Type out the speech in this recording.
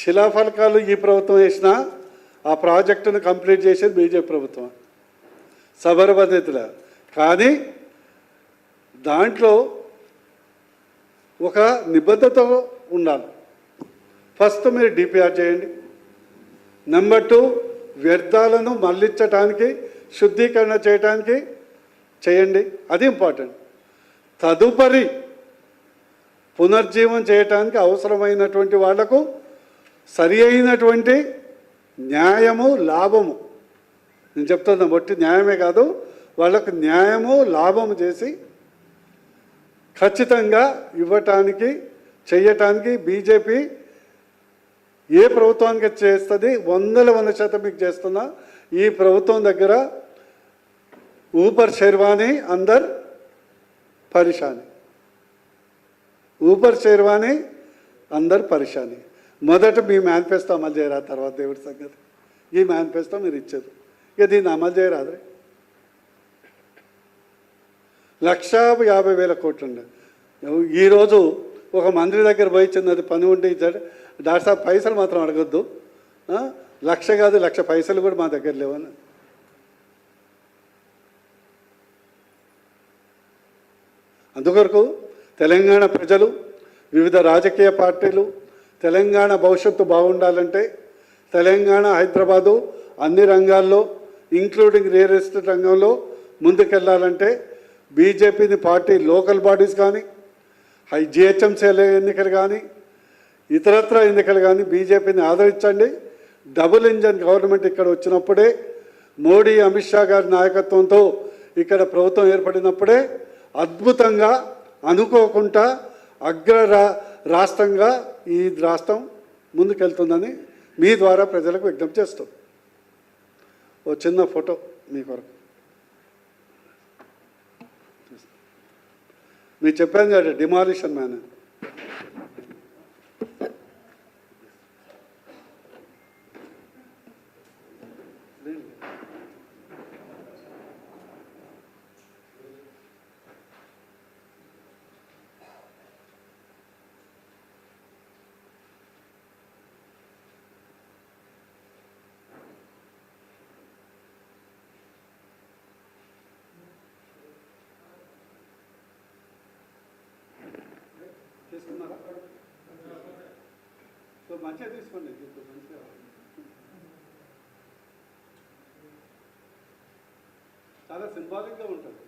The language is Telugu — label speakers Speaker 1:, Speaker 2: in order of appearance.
Speaker 1: శిలాఫలకాలు ఈ ప్రభుత్వం వేసినా ఆ ప్రాజెక్టును కంప్లీట్ చేసేది బీజేపీ ప్రభుత్వం. సబర పద్ధతిలో. కానీ దాంట్లో ఒక నిబద్ధత ఉండాలి. ఫస్ట్ మీరు డిపిఆర్ చేయండి. నెంబర్ టూ వ్యర్థాలను మళ్ళించటానికి శుద్ధీకరణ చేయటానికి చేయండి. అది ఇంపార్టెంట్. తదుపరి పునర్జీవం చేయటానికి అవసరమైనటువంటి వాళ్ళకు సరి అయినటువంటి న్యాయము లాభము. నేను చెప్తున్నా బట్టి న్యాయమే కాదు వాళ్ళకు న్యాయము లాభము చేసి ఖచ్చితంగా ఇవ్వటానికి చెయ్యటానికి బీజేపీ ఏ ప్రభుత్వానికి చేస్తుంది? వందల వంద శాతం మీకు చేస్తున్నా. ఈ ప్రభుత్వం దగ్గర ఊపర్ శర్వాణి అందర్ పరిశాని. ఊపర్ శర్వాణి అందర్ పరిశాని. మొదట మీ మేనిఫెస్టో అమలు చేయరా తర్వాత దేవుడి సంగతి. ఈ మేనిఫెస్టో మీరు ఇచ్చారు ఇక దీన్ని అమలు చేయరాదు లక్ష యాభై వేల కోట్లు ఉండే ఈరోజు ఒక మంత్రి దగ్గర పోయి చిన్నది పని ఉంటే ఇచ్చాడు. డాక్టర్ సాబ్ పైసలు మాత్రం అడగద్దు. లక్ష కాదు లక్ష పైసలు కూడా మా దగ్గర లేవని. అందుకొరకు తెలంగాణ ప్రజలు వివిధ రాజకీయ పార్టీలు తెలంగాణ భవిష్యత్తు బాగుండాలంటే తెలంగాణ హైదరాబాదు అన్ని రంగాల్లో ఇంక్లూడింగ్ రియల్ ఎస్టేట్ రంగంలో ముందుకెళ్ళాలంటే బీజేపీని పార్టీ లోకల్ బాడీస్ కానీ హై జిహెచ్ఎంసీ ఎన్నికలు కానీ ఇతరత్ర ఎన్నికలు కానీ బీజేపీని ఆదరించండి. డబుల్ ఇంజన్ గవర్నమెంట్ ఇక్కడ వచ్చినప్పుడే మోడీ అమిత్ షా గారి నాయకత్వంతో ఇక్కడ ప్రభుత్వం ఏర్పడినప్పుడే అద్భుతంగా అనుకోకుండా అగ్ర రా రాష్ట్రంగా ఈ రాష్ట్రం ముందుకెళ్తుందని మీ ద్వారా ప్రజలకు విజ్ఞప్తి చేస్తాం. ఓ చిన్న ఫోటో మీ కొరకు. మీరు చెప్పాను కదా డిమాలిషన్ మ్యాన్ సో మంచిగా తీసుకోండి ఇప్పుడు మంచిగా. చాలా సింబాలిక్గా ఉంటుంది.